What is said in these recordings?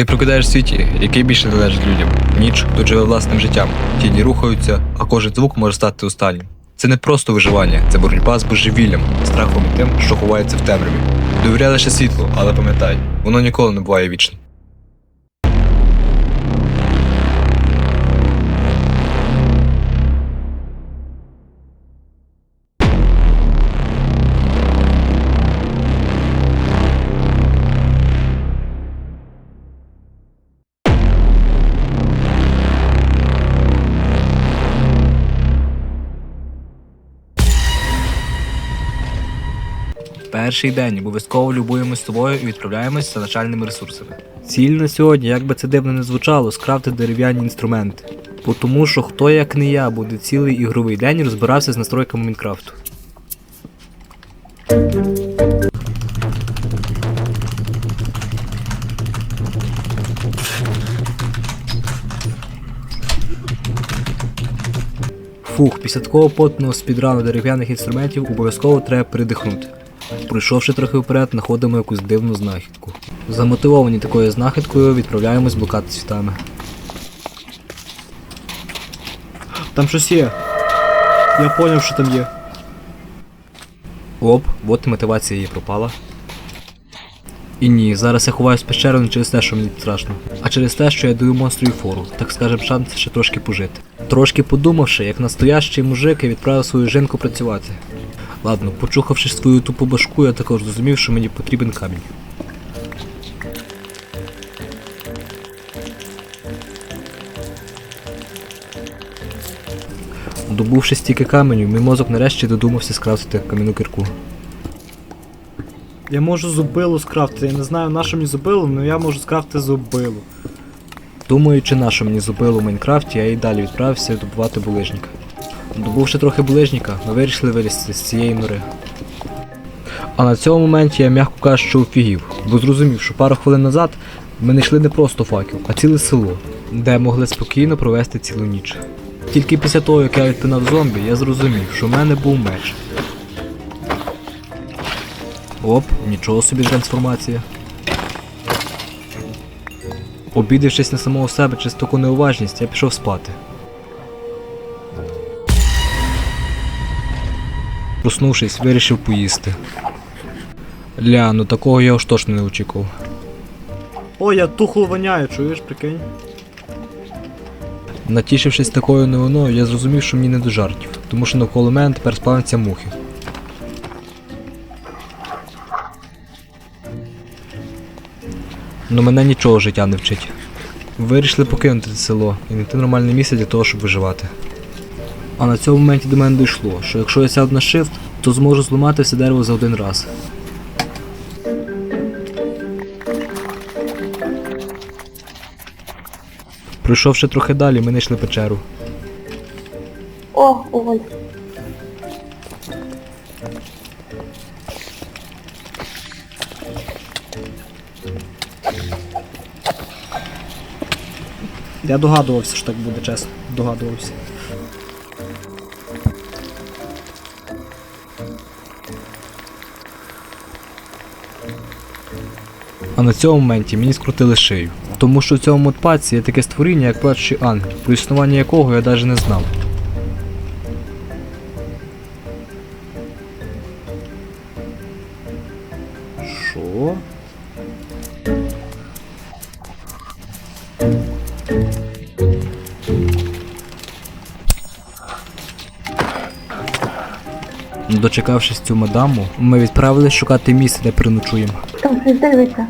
Ти прокидаєш в світі, який більше належить людям. Ніч тут живе власним життям. Тіні рухаються, а кожен звук може стати останнім. Це не просто виживання, це боротьба з божевіллям, страхом і тим, що ховається в темряві. Довіряй лише світлу, але пам'ятай, воно ніколи не буває вічним. Перший день обов'язково любуємось собою і відправляємось за начальними ресурсами. Ціль на сьогодні, як би це дивно не звучало, скрафти дерев'яні інструменти. Бо тому що хто як не я буде цілий ігровий день розбирався з настройками Мінкрафту. Фух, після такого потного спідрану дерев'яних інструментів обов'язково треба передихнути. Пройшовши трохи вперед, знаходимо якусь дивну знахідку. Замотивовані такою знахідкою, відправляємось блукати світами. Там щось є. Я поняв, що там є. Оп, от мотивація її пропала. І ні, зараз я ховаюсь в пещеру не через те, що мені страшно, а через те, що я даю монстру фору, так скажем, шанс ще трошки пожити. Трошки подумавши, як настоящий мужик, я відправив свою жінку працювати. Ладно, почухавши свою тупу башку, я також зрозумів, що мені потрібен камінь. Добувши стільки каменю, мій мозок нарешті додумався скрафтити кам'яну кирку. Я можу зубилу скрафтити. Я не знаю, на що мені зубило, але я можу скрафтити зубилу. Думаючи, на що мені зубило в Майнкрафті, я і далі відправився добувати булижника. Добувши трохи булижника, ми вирішили вилізти з цієї нори. А на цьому моменті я, м'яко кажучи, офігів, бо зрозумів, що пару хвилин назад ми не йшли не просто факел, а ціле село, де могли спокійно провести цілу ніч. Тільки після того, як я відпинав зомбі, я зрозумів, що в мене був меч. Оп, нічого собі трансформація. Обідавшись на самого себе через таку неуважність, я пішов спати. Проснувшись, вирішив поїсти. Ля, ну такого я уж точно не очікував. О, я тухло воняю, чуєш, прикинь? Натішившись такою новиною, я зрозумів, що мені не до жартів, тому що навколо мене тепер спавняться мухи. Ну мене нічого життя не вчить. Вирішили покинути це село і знайти нормальне місце для того, щоб виживати. А на цьому моменті до мене дійшло, що якщо я сяду на shift, то зможу зламати все дерево за один раз. Пройшовши трохи далі, ми знайшли печеру. О, Оль. Я догадувався, що так буде, чесно. Догадувався. А на цьому моменті мені скрутили шию. Тому що в цьому модпаці є таке створіння, як плачучий ангел, про існування якого я навіть не знав. Дочекавшись цю мадаму, ми відправились шукати місце, де переночуємо. Там щось дивиться.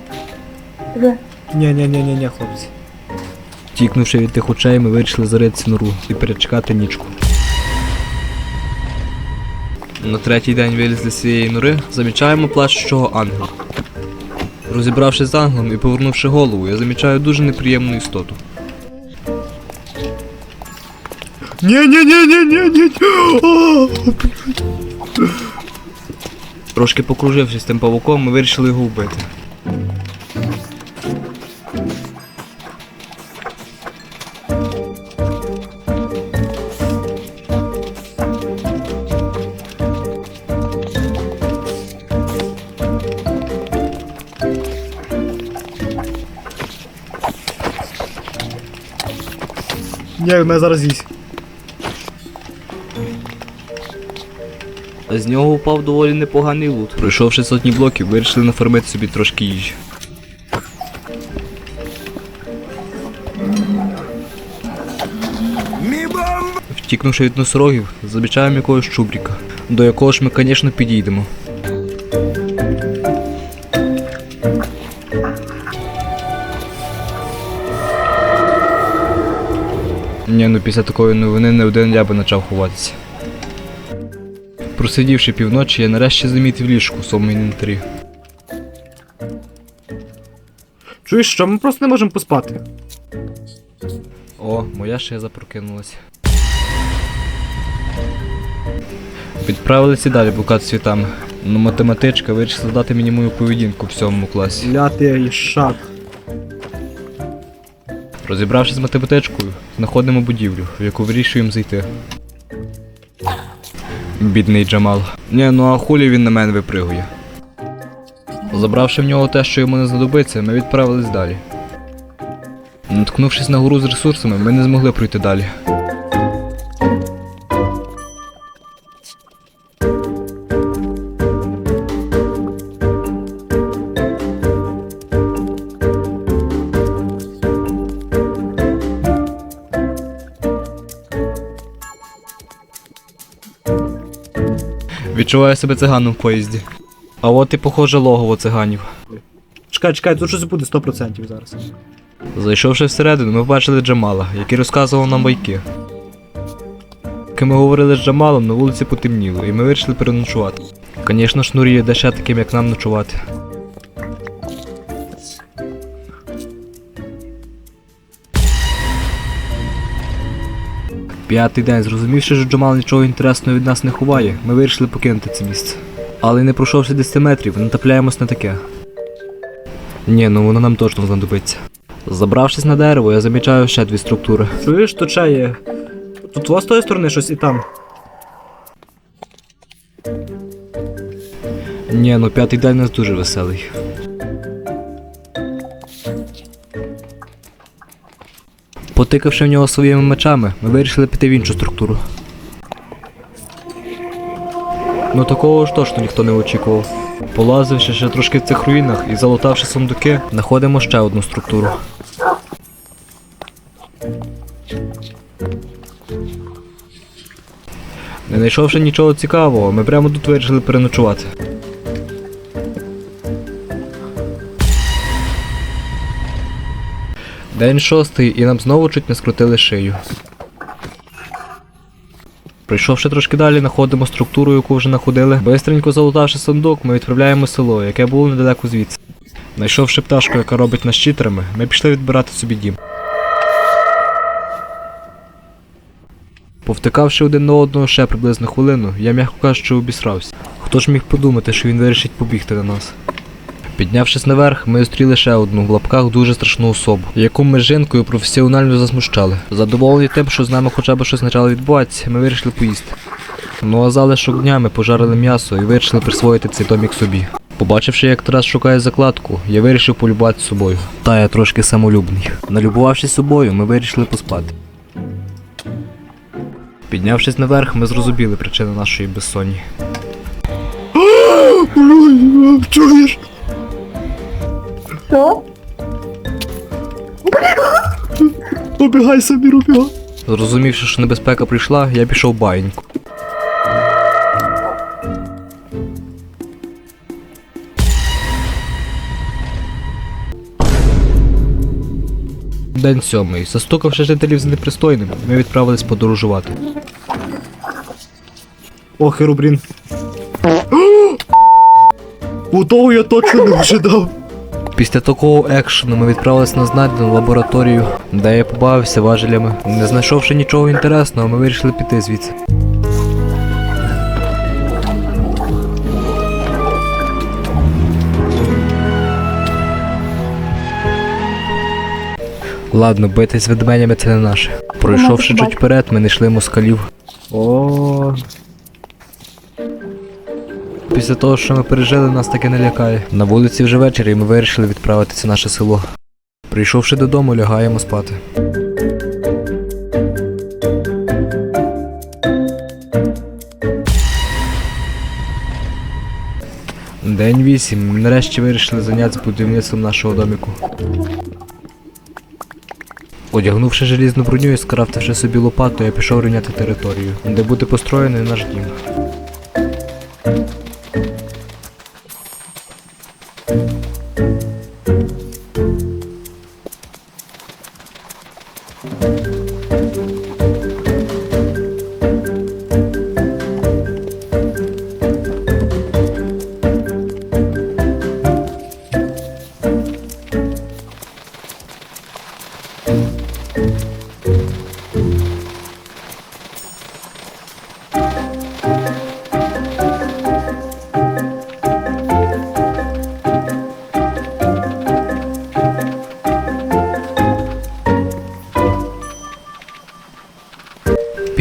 Вже. Ні-ні-ні-ні, хлопці. Тікнувши від тих очей, ми вирішили заритися нору і перечекати нічку. На третій день вилізли з цієї нори, замічаємо плачущого ангела. Розібравшись з ангелом і повернувши голову, я замічаю дуже неприємну істоту. Ні-ні-ні-ні-ні-ні! Трошки покружившись з тим павуком, ми вирішили його вбити. Ні, мене зараз їсть. А з нього впав доволі непоганий лут. Пройшовши сотні блоків, вирішили нафармити собі трошки їжі. Втікнувши від носорогів, замічаємо якогось чубріка, до якого ж ми, звісно, підійдемо. Ні, ну після такої новини не один я би почав ховатися. Просидівши півночі, я нарешті замітив ліжку в своєму інвентарі. Чуєш, що ми просто не можемо поспати. О, моя ще запрокинулася. Відправилися далі блукати світами. Ну, математичка вирішила дати мені мою поведінку в сьомому класі. Ляти і шак. Розібравшись з математичкою, знаходимо будівлю, в яку вирішуємо зайти. Бідний Джамал. Ні, ну а хулі він на мене випригує. Забравши в нього те, що йому не знадобиться, ми відправились далі. Наткнувшись на гору з ресурсами, ми не змогли пройти далі. Відчуваю себе циганом в поїзді. А от і похоже логово циганів. Чекай, чекай, тут щось буде 100% зараз. Зайшовши всередину, ми побачили Джамала, який розказував нам байки. Поки ми говорили з Джамалом, на вулиці потемніло, і ми вирішили переночувати. Звісно, шнурі є ще таким, як нам ночувати. П'ятий день, зрозумівши, що Джамал нічого інтересного від нас не ховає, ми вирішили покинути це місце. Але не пройшовши 10 метрів, натрапляємось на таке. Ні, ну воно нам точно знадобиться. Забравшись на дерево, я замічаю ще дві структури. Чуєш, тут ще є. Тут у вас з тої сторони щось і там. Ні, ну п'ятий день у нас дуже веселий. Потикавши в нього своїми мечами, ми вирішили піти в іншу структуру. Ну такого ж точно ніхто не очікував. Полазивши ще трошки в цих руїнах і залутавши сундуки, знаходимо ще одну структуру. Не знайшовши нічого цікавого, ми прямо тут вирішили переночувати. День шостий, і нам знову чуть не скрутили шию. Прийшовши трошки далі, знаходимо структуру, яку вже находили. Бистренько залутавши сундук, ми відправляємо село, яке було недалеко звідси. Знайшовши пташку, яка робить нас читерами, ми пішли відбирати собі дім. Повтикавши один на одного ще приблизно хвилину, я м'яко кажучи обісрався. Хто ж міг подумати, що він вирішить побігти на нас? Піднявшись наверх, ми зустріли ще одну в лапках дуже страшну особу, яку ми з жінкою професіонально засмущали. Задоволені тим, що з нами хоча б щось почало відбуватися, ми вирішили поїсти. Ну а залишок дня ми пожарили м'ясо і вирішили присвоїти цей домік собі. Побачивши, як Тарас шукає закладку, я вирішив полюбувати собою. Та я трошки самолюбний. Налюбувавшись собою, ми вирішили поспати. Піднявшись наверх, ми зрозуміли причину нашої безсонні. Чуєш? Що? Убігай собі, рубіга. Зрозумівши, що небезпека прийшла, я пішов в баньку. День сьомий. Застукавши жителів з непристойним, ми відправились подорожувати. О, Херубрін. У того я точно не ожидав. Після такого екшену ми відправились на знайдену лабораторію, де я побавився важелями. Не знайшовши нічого інтересного, ми вирішили піти звідси. Ладно, битись з ведменями це не наше. Пройшовши чуть вперед, ми знайшли москалів. О, після того, що ми пережили, нас таке не лякає. На вулиці вже вечір і ми вирішили відправитися в наше село. Прийшовши додому, лягаємо спати. День вісім. Ми нарешті вирішили зайнятися будівництвом нашого доміку. Одягнувши желізну броню і скрафтивши собі лопату, я пішов рівняти територію, де буде построєний наш дім.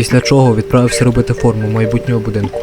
Після чого відправився робити форму майбутнього будинку.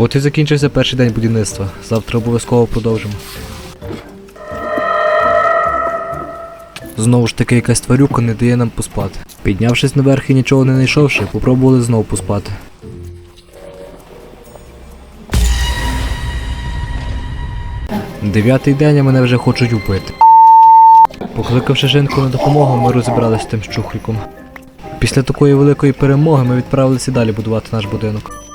От і закінчився перший день будівництва. Завтра обов'язково продовжимо. Знову ж таки якась тварюка не дає нам поспати. Піднявшись наверх і нічого не знайшовши, попробували знову поспати. Дев'ятий день, а мене вже хочуть убити. Покликавши жінку на допомогу, ми розібралися з тим щухліком. Після такої великої перемоги ми відправилися далі будувати наш будинок.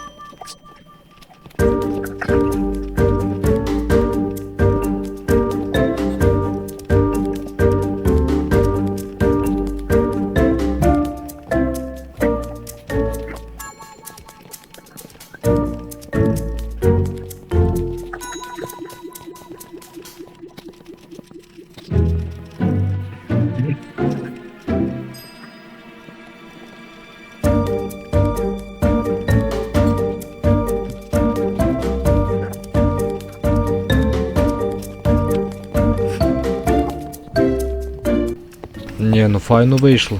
Файно вийшло.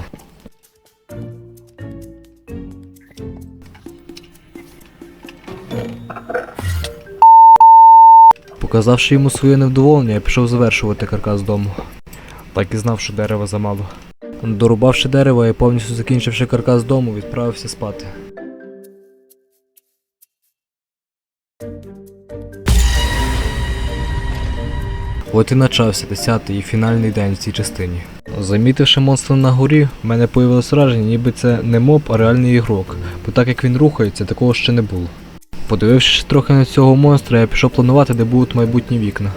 Показавши йому своє невдоволення, я пішов завершувати каркас дому. Так і знав, що дерева замало. Дорубавши дерево і повністю закінчивши каркас дому, відправився спати. От і почався десятий і фінальний день в цій частині. Замітивши монстра на горі, в мене появилось враження, ніби це не моб, а реальний ігрок, бо так як він рухається, такого ще не було. Подивившись трохи на цього монстра, я пішов планувати, де будуть майбутні вікна.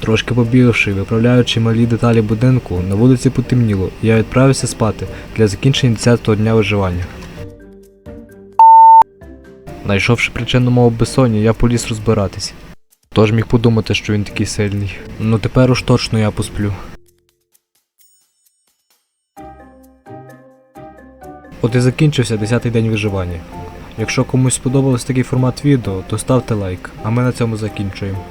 Трошки побігавши, виправляючи малі деталі будинку, на вулиці потемніло, і я відправився спати для закінчення 10-го дня виживання. Знайшовши причину мого безсоння, я поліз розбиратись. Тож міг подумати, що він такий сильний. Ну тепер уж точно я посплю. От і закінчився 10-й день виживання. Якщо комусь сподобався такий формат відео, то ставте лайк, а ми на цьому закінчуємо.